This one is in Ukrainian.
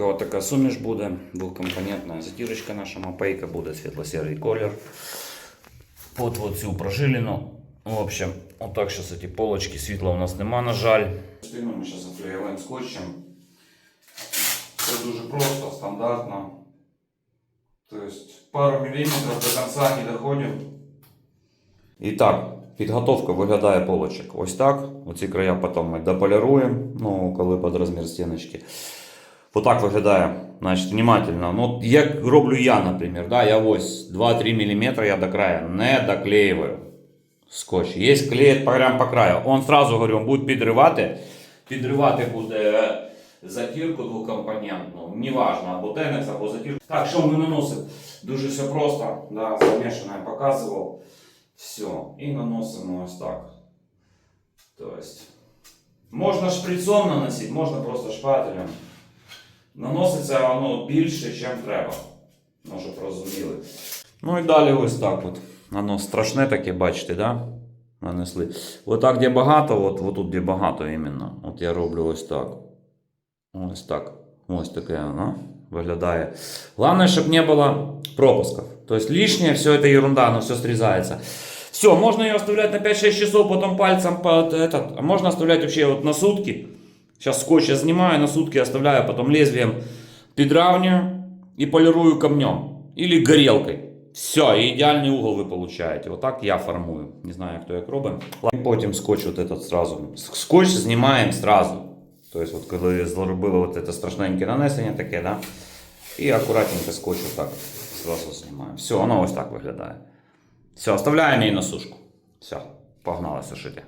Ось така суміш буде, двохкомпонентна затірочка наша мапейка буде, світло-сірий колір. Под вот цю прожилину. В общем, отак зараз ці полочки, світла у нас нема, на жаль. Частину ми зараз заклеюємо скотчем. Це дуже просто, стандартно. Тобто пару міліметрів до кінця не доходимо. І так, підготовка виглядає полочок. Ось так. Оці края потім ми дополіруємо, ну, коли під розмір стіночки. Отак виглядає. Значить, внимательно. Ну, як роблю я, наприклад. Да, я ось 2-3 мм я до краю не доклеюю скотч. Є клеїть прямо по краю. Он сразу говорю, буде підривати. Підривати буде затірку двокомпонентну. Неважно, або тенекс, або затірку. Так, що ми наносимо? Дуже все просто. Да, замішане я показував. Все. І наносимо ось так. Тобто, можна шприцом наносити, можна просто шпателем. Наноситься воно більше, ніж треба. Ну, щоб розуміли. Ну і далі ось так от. Воно страшне таке, бачите, да? Нанесли. Отак, де багато, от, от тут, де багато іменно. От я роблю ось так. Ось так. Ось таке воно виглядає. Главное, щоб не було пропусков. То есть лишнее, все это ерунда, оно все срезается. Все, можно ее оставлять на 5-6 часов, потом пальцем под этот. А можно оставлять вообще на сутки. Сейчас скотч я снимаю, на сутки оставляю, потом лезвием подравниваю и полирую камнем. Или горелкой. Все, и идеальный угол вы получаете. Вот так я формую. Не знаю, кто як робить. І потім скотч вот этот сразу. Скотч знімаємо сразу. Тобто, от коли зробили вот это страшненьке нанесення таке, да? І акуратненько скотч отак зразу знімаємо. Все, воно ось так виглядає. Все, оставляємо її на сушку. Все, погнали сушити.